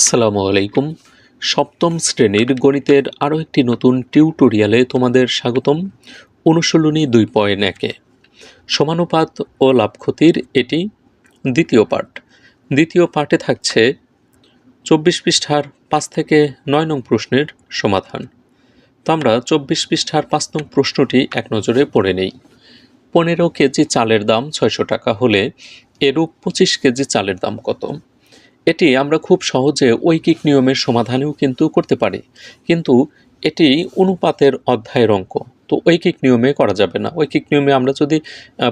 আসসালামু আলাইকুম। সপ্তম শ্রেণির গণিতের আরও একটি নতুন টিউটোরিয়ালে তোমাদের স্বাগতম। অনুশীলনী দুই পয়েন্ট একে। সমানুপাত ও লাভ ক্ষতির এটি দ্বিতীয় পার্ট দ্বিতীয় পার্টে থাকছে চব্বিশ পৃষ্ঠার পাঁচ থেকে নয় নং প্রশ্নের সমাধান। তো আমরা চব্বিশ পৃষ্ঠার পাঁচ নং প্রশ্নটি এক নজরে পড়ে নেই। পনেরো কেজি চালের দাম ছয়শো টাকা হলে এরূপ পঁচিশ কেজি চালের দাম কত? এটি আমরা খুব সহজে ঐকিক নিয়মের সমাধানেও কিন্তু করতে পারি। কিন্তু এটি অনুপাতের অধ্যায়ের অঙ্ক। তো ঐকিক নিয়মে করা যাবে না। ঐকিক নিয়মে আমরা যদি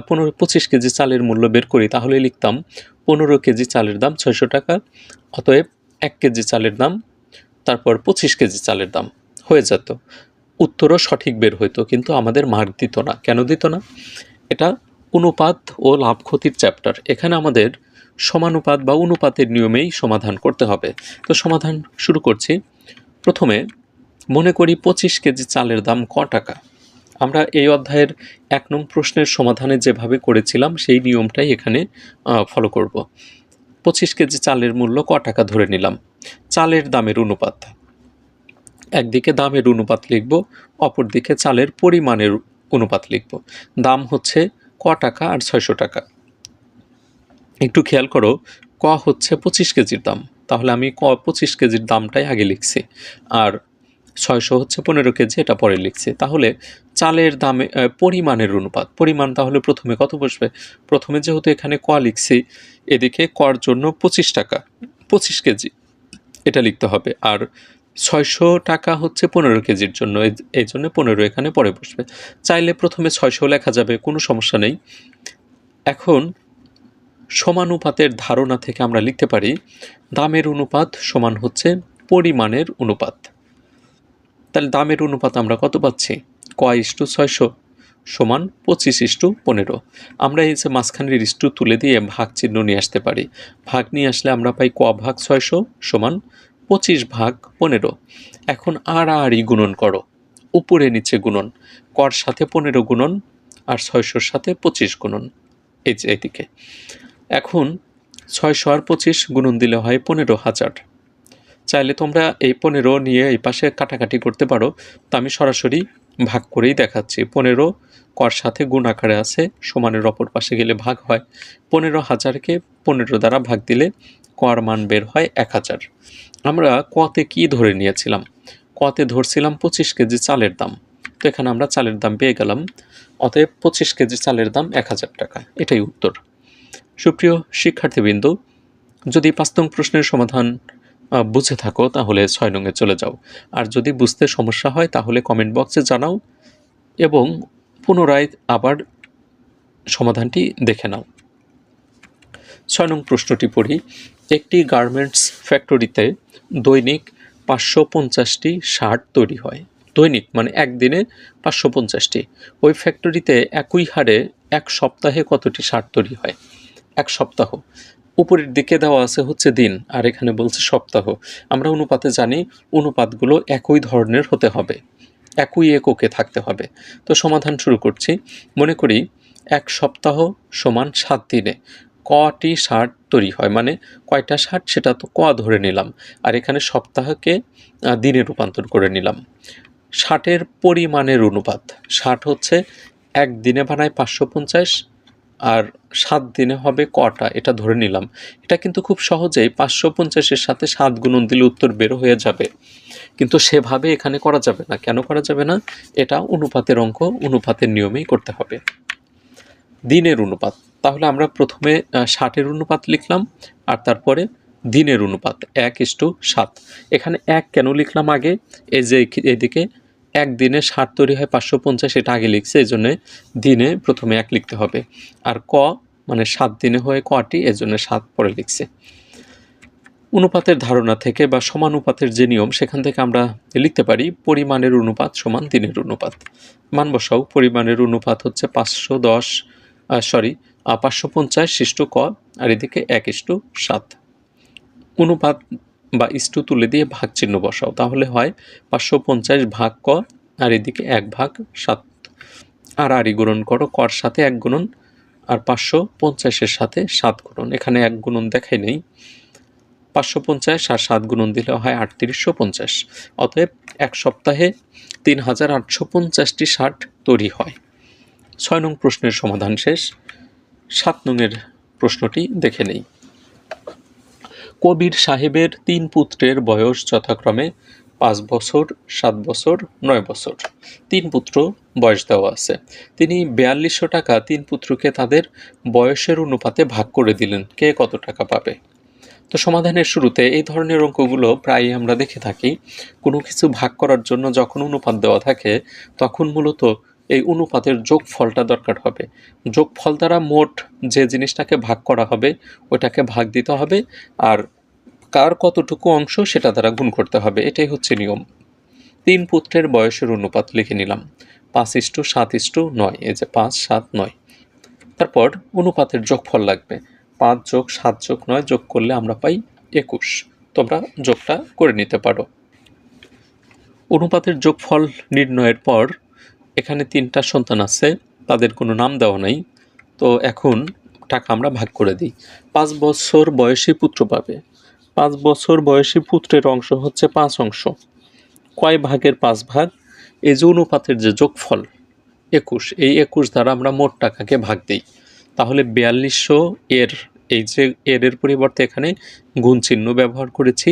পনেরো, পঁচিশ কেজি চালের মূল্য বের করি, তাহলে লিখতাম পনেরো কেজি চালের দাম ছয়শো টাকা, অতএব এক কেজি চালের দাম, তারপর পঁচিশ কেজি চালের দাম হয়ে যেত। উত্তরও সঠিক বের হইতো, কিন্তু আমাদের মার্ক দিত না। কেন দিত না? এটা অনুপাত ও লাভ ক্ষতির চ্যাপ্টার এখানে আমাদের সমানুপাত বা অনুপাতের নিয়মেই সমাধান করতে হবে। তো সমাধান শুরু করছি। প্রথমে মনে করি পঁচিশ কেজি চালের দাম ক টাকা? আমরা এই অধ্যায়ের এক নং প্রশ্নের সমাধানে যেভাবে করেছিলাম, সেই নিয়মটাই এখানে ফলো করব। পঁচিশ কেজি চালের মূল্য ক টাকা ধরে নিলাম? চালের দামের অনুপাত। একদিকে দামের অনুপাত লিখব, অপরদিকে চালের পরিমাণের অনুপাত লিখব। দাম হচ্ছে ক টাকা আর ছয়শো টাকা। একটু খেয়াল করো, ক হচ্ছে পঁচিশ কেজির দাম। তাহলে আমি ক, পঁচিশ কেজির দামটাই আগে লিখছি। আর ছয়শো হচ্ছে পনেরো কেজি, এটা পরে লিখছি। তাহলে চালের দামে পরিমাণের অনুপাত। পরিমাণ তাহলে প্রথমে কত বসবে? প্রথমে যেহেতু এখানে ক লিখছি, এদিকে কর জন্য পঁচিশ টাকা, পঁচিশ কেজি, এটা লিখতে হবে। আর ছয়শো টাকা হচ্ছে পনেরো কেজির জন্য, এই- জন্য পনেরো এখানে পরে বসবে। চাইলে প্রথমে ছয়শো লেখা যাবে, কোনো সমস্যা নেই। এখন সমানুপাতের ধারণা থেকে আমরা লিখতে পারি, দামের অনুপাত সমান হচ্ছে পরিমাণের অনুপাত। তাহলে দামের অনুপাত আমরা কত পাচ্ছি? ক ইস্টু ছয়শো সমান পঁচিশ ইস্টু পনেরো। আমরা এই যে মাঝখানের ইস্টু তুলে দিয়ে ভাগ চিহ্ন নিয়ে আসতে পারি। ভাগ নিয়ে আসলে আমরা পাই ক ভাগ ছয়শো সমান পঁচিশ ভাগ পনেরো। এখন আর আরই গুণন করো। উপরে নিচে গুণন। কর সাথে পনেরো গুণন আর ছয়শোর সাথে পঁচিশ গুণন। এই যে এদিকে। এখন ছয়শো আর পঁচিশ গুণন দিলে হয় পনেরো হাজার। চাইলে তোমরা এই পনেরো নিয়ে এই পাশে কাটাকাটি করতে পারো, তা আমি সরাসরি ভাগ করেই দেখাচ্ছি। পনেরো কর সাথে গুণ আকারে আছে, সমানের অপর পাশে গেলে ভাগ হয়। পনেরো হাজারকে পনেরো দ্বারা ভাগ দিলে কর মান বের হয় এক হাজার। আমরা কতে কি ধরে নিয়েছিলাম? কতে ধরছিলাম পঁচিশ কেজি চালের দাম। তো এখানে আমরা চালের দাম পেয়ে গেলাম। অতএব পঁচিশ কেজি চালের দাম এক হাজার টাকা। এটাই উত্তর। সুপ্রিয় শিক্ষার্থীবৃন্দ, যদি পাঁচ নং প্রশ্নের সমাধান বুঝে থাকো, তাহলে ছয় নংয়ে চলে যাও। আর যদি বুঝতে সমস্যা হয়, তাহলে কমেন্ট বক্সে জানাও এবং পুনরায় আবার সমাধানটি দেখে নাও। ছয় নং প্রশ্নটি পড়ি, একটি গার্মেন্টস ফ্যাক্টরিতে দৈনিক পাঁচশো পঞ্চাশটি শার্ট তৈরি হয়। দৈনিক মানে একদিনে পাঁচশো পঞ্চাশটি। ওই ফ্যাক্টরিতে একই হারে এক সপ্তাহে কতটি শার্ট তৈরি হয়? এক সপ্তাহ। উপরের দিকে দেওয়া আছে হচ্ছে দিন, আর এখানে বলছে সপ্তাহ। আমরা অনুপাতে জানি অনুপাতগুলো একই ধরনের হতে হবে, একই এককে থাকতে হবে। তো সমাধান শুরু করছি। মনে করি এক সপ্তাহ সমান সাত দিনে। কটি শার্ট তৈরি হয়? মানে কয়টা শার্ট সেটা তো ক ধরে নিলাম। আর এখানে সপ্তাহকে দিনে রূপান্তর করে নিলাম। ষাটের পরিমাণের অনুপাত। ষাট হচ্ছে এক দিনে বানায় পাঁচশো পঞ্চাশ আর সাত দিনে হবে কটা? এটা ধরে নিলাম। এটা কিন্তু খুব সহজেই পাঁচশো পঞ্চাশের সাথে সাত গুণন দিলে উত্তর বের হয়ে যাবে। কিন্তু সেভাবে এখানে করা যাবে না। কেন করা যাবে না? এটা অনুপাতের অঙ্ক, অনুপাতের নিয়মেই করতে হবে। দিনের অনুপাত। তাহলে আমরা প্রথমে ষাটের অনুপাত লিখলাম, আর তারপরে দিনের অনুপাত, এক ইস্টু সাত। এখানে এক কেন লিখলাম আগে? এই যে এদিকে এক দিনে ষাট তৈরি হয় পাঁচশো পঞ্চাশ, এটা আগে লিখছে এই জন্যে দিনে প্রথমে এক লিখতে হবে। আর ক মানে সাত দিনে হয়ে কটি এর জন্য সাত পরে লিখছে। অনুপাতের ধারণা থেকে বা সমানুপাতের যে নিয়ম, সেখান থেকে আমরা লিখতে পারি পরিমাণের অনুপাত সমান দিনের অনুপাত। মান বসাও, পরিমাণের অনুপাত হচ্ছে পাঁচশো দশ সরি পাঁচশো পঞ্চাশ ইস্টু ক, আর এদিকে এক ইস্টু সাত। অনুপাত বা ইস্টু তুলে দিয়ে ভাগ চিহ্ন বসাও। তাহলে হয় পাঁচশো পঞ্চাশ ভাগ ক আর এদিকে এক ভাগ সাত। আর আড়ি গুণন করো, কর সাথে এক গুণন আর পাঁচশো পঞ্চাশের সাথে সাত গুণন। এখানে এক গুণন দেখাই নেই। পাঁচশো পঞ্চাশ আর সাত গুণন দিলে হয় আটত্রিশশো পঞ্চাশ। অতএব এক সপ্তাহে তিন হাজার আটশো পঞ্চাশটি ষাট তৈরি হয়। ছয় নং প্রশ্নের সমাধান শেষ। সাত নংয়ের প্রশ্নটি দেখে নেই। কবির সাহেবের তিন পুত্রের বয়স যথাক্রমে পাঁচ বছর, সাত বছর, নয় বছর। তিন পুত্র বয়স দেওয়া আছে। তিনি বিয়াল্লিশশো টাকা তিন পুত্রকে তাদের বয়সের অনুপাতে ভাগ করে দিলেন। কে কত টাকা পাবে? তো সমাধানের শুরুতে এই ধরনের অঙ্কগুলো প্রায়ই আমরা দেখে থাকি। কোনো কিছু ভাগ করার জন্য যখন অনুপাত দেওয়া থাকে, তখন মূলত এই অনুপাতের যোগফলটা দরকার হবে। যোগফল দ্বারা মোট যে জিনিসটাকে ভাগ করা হবে ওটাকে ভাগ দিতে হবে, আর কার কতটুকু অংশ সেটা দ্বারা গুণ করতে হবে, এটাই হচ্ছে নিয়ম। তিন পুত্রের বয়সের অনুপাত লিখে নিলাম। পাঁচ ইস্টু সাত ইস্টু নয়, এই যে পাঁচ সাত নয়। তারপর অনুপাতের যোগফল লাগবে। পাঁচ যোগ সাত যোগ নয় যোগ করলে আমরা পাই একুশ। তোমরা যোগটা করে নিতে পারো। অনুপাতের যোগফল নির্ণয়ের পর এখানে তিনটা সন্তান আছে, তাদের কোনো নাম দেওয়া নাই। তো এখন টাকা আমরা ভাগ করে দিই। পাঁচ বছর বয়সী পুত্র পাবে। পাঁচ বছর বয়সী পুত্রের অংশ হচ্ছে পাঁচ অংশ। কয় ভাগের পাঁচ ভাগ? এই যে অনুপাতের যে যোগফল, একুশ। এই একুশ দ্বারা আমরা মোট টাকাকে ভাগ দিই। তাহলে বিয়াল্লিশশো এর, এই যে এর এর পরিবর্তে এখানে গুণ চিহ্ন ব্যবহার করেছি।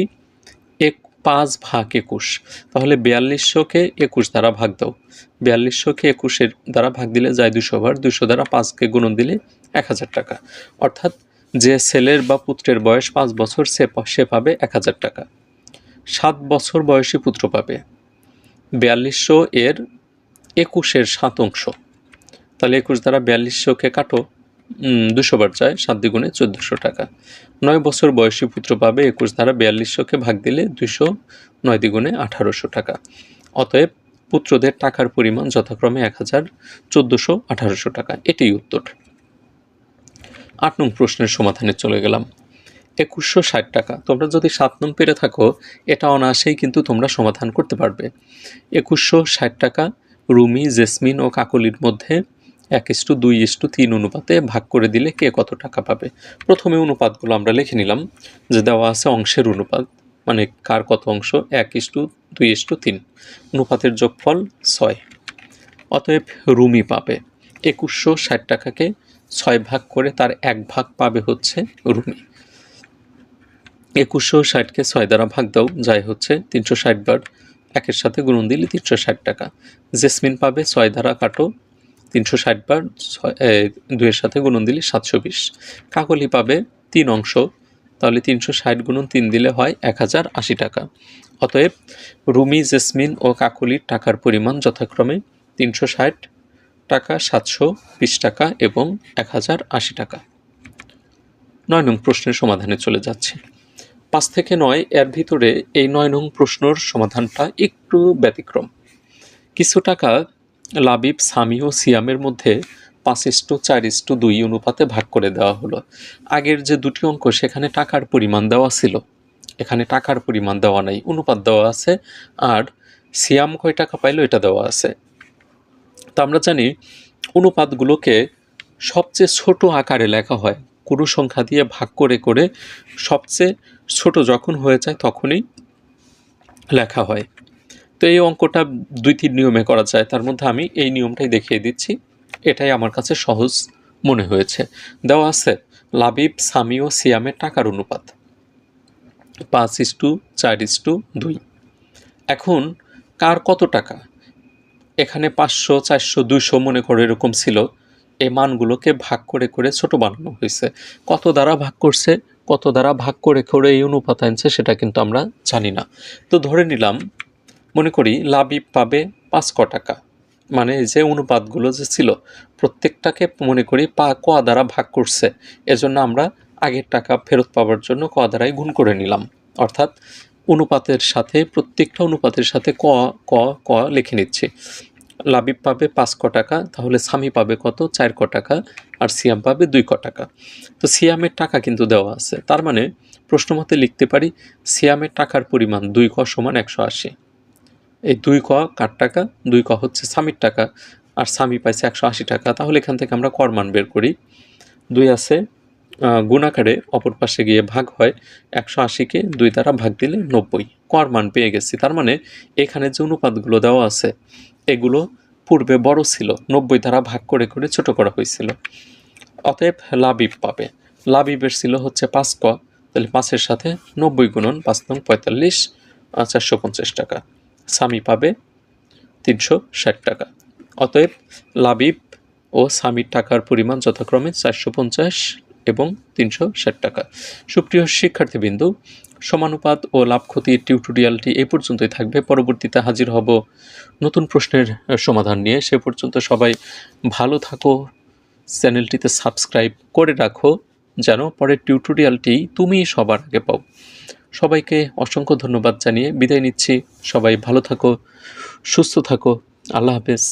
এক পাঁচ ভাগ একুশ। তাহলে বিয়াল্লিশশোকে একুশ দ্বারা ভাগ দাও। বিয়াল্লিশশোকে একুশের দ্বারা ভাগ দিলে যায় দুশো ভার দুশো দ্বারা পাঁচকে গুণন দিলে এক হাজার টাকা। অর্থাৎ যে ছেলের বা পুত্রের বয়স পাঁচ বছর, সে সে পাবে এক হাজার টাকা। সাত বছর বয়সী পুত্র পাবে। বিয়াল্লিশশো এর একুশের সাত অংশ। তাহলে একুশ দ্বারা বিয়াল্লিশশোকে কাটো। দুশো বার চায় সাত দ্বিগুণে চোদ্দোশো টাকা। নয় বছর বয়সী পুত্র পাবে একুশ দ্বারা বিয়াল্লিশশোকে ভাগ দিলে দুশো নয় দ্বিগুণে আঠারোশো টাকা। অতএব পুত্রদের টাকার পরিমাণ যথাক্রমে এক হাজার চোদ্দোশো আঠারোশো টাকা। এটাই উত্তর। আট নং প্রশ্নের সমাধানে চলে গেলাম। একুশশো ষাট টাকা। তোমরা যদি সাত নং পেরে থাকো, এটা অনায়াসেই কিন্তু তোমরা সমাধান করতে পারবে। একুশশো ষাট টাকা রুমি, জেসমিন ও কাকলির মধ্যে এক ইস্টু দুই ইস্টু তিন অনুপাতে ভাগ করে দিলে কে কত টাকা পাবে? প্রথমে অনুপাতগুলো আমরা লিখে নিলাম, যে দেওয়া আছে অংশের অনুপাত মানে কার কত অংশ? এক ইস্টু দুই ইস্টু তিন, অনুপাতের যোগফল ছয়। অতএব রুমি পাবে, একুশশো ষাট টাকাকে ছয় ভাগ করে তার এক ভাগ পাবে হচ্ছে রুমি। একুশশো ষাটকে ছয় দ্বারা ভাগ দাও যাই হচ্ছে তিনশো ষাট বার, একের সাথে গুণন দিলে তিনশো ষাট টাকা। জেসমিন পাবে, ছয় দ্বারা কাটো তিনশো ষাট বার দুইয়ের সাথে গুণন দিলে সাতশো বিশ। কাকলি পাবে তিন অংশ, তাহলে তিনশো ষাট গুণন তিন দিলে হয় এক হাজার আশি টাকা। অতএব রুমি, জেসমিন ও কাকলির টাকার পরিমাণ যথাক্রমে তিনশো ষাট টাকা, সাতশো বিশ টাকা এবং এক হাজার আশি টাকা। নয় নং প্রশ্নের সমাধানে চলে যাচ্ছে। পাঁচ থেকে নয়, এর ভিতরে এই নয় নং প্রশ্নর সমাধানটা একটু ব্যতিক্রম। কিছু টাকা লাবিব, সামি ও সিয়ামের মধ্যে পাঁচ ইস্টু চার ইস্টু দুই অনুপাতে ভাগ করে দেওয়া হলো। আগের যে দুটি অঙ্ক, সেখানে টাকার পরিমাণ দেওয়া ছিল। এখানে টাকার পরিমাণ দেওয়া নাই, অনুপাত দেওয়া আছে, আর সিয়াম কয় টাকা পাইলো এটা দেওয়া আছে। তো আমরা জানি অনুপাতগুলোকে সবচেয়ে ছোট আকারে লেখা হয়। কোনো সংখ্যা দিয়ে ভাগ করে করে সবচেয়ে ছোট যখন হয়ে যায় তখনই লেখা হয়। তো এই অঙ্কটা দুই, তিন নিয়মে করা যায়। তার মধ্যে আমি এই নিয়মটাই দেখিয়ে দিচ্ছি। এটাই আমার কাছে সহজ মনে হয়েছে। দেওয়া আছে, লাবিব, সামি ও সিয়ামের টাকার অনুপাত। পাঁচ ইস টু, চার ইস টু, দুই। এখন, কার কত টাকা? এখানে পাঁচশো, চারশো, দুইশো মনে করে এরকম ছিল। এই মানগুলোকে ভাগ করে করে ছোট বানানো হয়েছে। কত দ্বারা ভাগ করছে, কত দ্বারা ভাগ করে করে এই অনুপাত আনছে সেটা কিন্তু আমরা জানি না। তো ধরে নিলাম মনে করি লাবিব পাবে পাঁচ ক টাকা। মানে যে অনুপাতগুলো যে ছিল, প্রত্যেকটাকে মনে করি পা ক দ্বারা ভাগ করছে। এজন্য আমরা আগের টাকা ফেরত পাওয়ার জন্য ক দ্বারাই গুণ করে নিলাম। অর্থাৎ অনুপাতের সাথে, প্রত্যেকটা অনুপাতের সাথে ক ক ক লিখে নিচ্ছি। লাবিব পাবে পাঁচ ক টাকা, তাহলে স্বামী পাবে কত? চার ক টাকা, আর সিয়াম পাবে দুই ক টাকা। তো সিয়ামের টাকা কিন্তু দেওয়া আছে। তার মানে প্রশ্ন মতে লিখতে পারি, সিয়ামের টাকার পরিমাণ দুই ক সমান একশো আশি। এই দুই ক কার টাকা? দুই ক হচ্ছে স্বামীর টাকা। আর স্বামী পাইছে একশো আশি টাকা। তাহলে এখান থেকে আমরা কর মান বের করি। দুই আছে গুণাকারে অপর পাশে গিয়ে ভাগ হয় একশো আশিকে দুই দ্বারা ভাগ দিলে নব্বই। কর মান পেয়ে গেছি। তার মানে এখানে যে অনুপাতগুলো দেওয়া আছে, এগুলো পূর্বে বড় ছিল। নব্বই দ্বারা ভাগ করে করে ছোট করা হয়েছিল। অতএব লাবিব পাবে। লাবিবের ছিল হচ্ছে পাঁচ ক। তাহলে পাঁচের সাথে নব্বই গুণন পাঁচ নং পঁয়তাল্লিশ চারশো পঞ্চাশ টাকা। স্বামী পাবে তিনশো ষাট টাকা। অতএব লাবিব ও স্বামীর টাকার পরিমাণ যথাক্রমে চারশো পঞ্চাশ এবং তিনশো ষাট টাকা। সুপ্রিয় শিক্ষার্থীবৃন্দু, সমানুপাত ও লাভ ক্ষতির টিউটোরিয়ালটি এই পর্যন্তই থাকবে। পরবর্তীতে হাজির হব নতুন প্রশ্নের সমাধান নিয়ে। সে পর্যন্ত সবাই ভালো থাকো, চ্যানেলটিতে সাবস্ক্রাইব করে রাখো, যেন পরের টিউটোরিয়ালটি তুমি সবার আগে পাও। সবাইকে অসংখ্য ধন্যবাদ জানিয়ে বিদায় নিচ্ছি। সবাই ভালো থাকো সুস্থ থাকো। আল্লাহ হাফেজ।